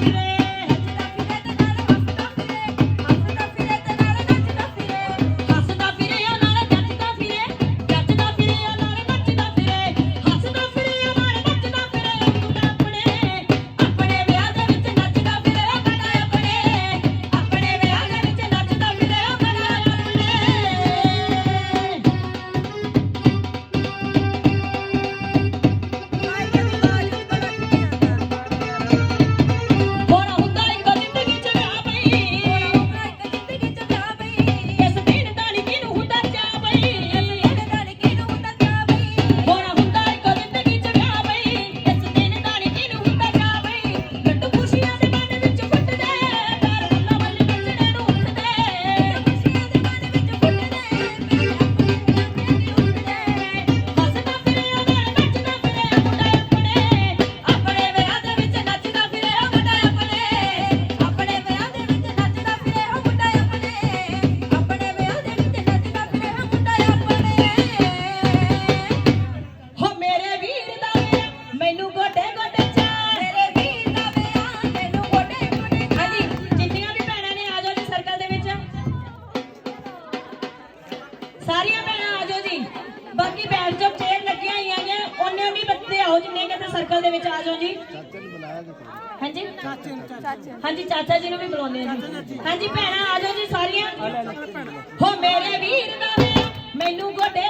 Yeah. ਸਾਰੀਆਂ ਭੈਣਾਂ ਆ ਜਾਓ ਜੀ। ਬਾਕੀ ਬੈਠ ਜਾਓ ਚੇਅਰ ਲੱਗੀਆਂ ਹੋਈਆਂ ਨੇ ਉਹਨੇ ਵੀ ਬੱਚੇ ਆਓ ਜਿੰਨੇ ਕਿਤੇ ਸਰਕਲ ਦੇ ਵਿੱਚ ਆ ਜਾਓ ਜੀ। ਹਾਂਜੀ? ਹਾਂਜੀ ਚਾਚਾ ਜੀ ਨੂੰ ਵੀ ਬੁਲਾਉਂਦੇ ਆ ਜੀ। ਹਾਂਜੀ ਭੈਣਾਂ ਆ ਜਾਓ ਜੀ ਸਾਰੀਆਂ। ਹੋ ਮੇਰੇ ਵੀਰ ਦਾ ਮੈਨੂੰ ਗੋਡੇ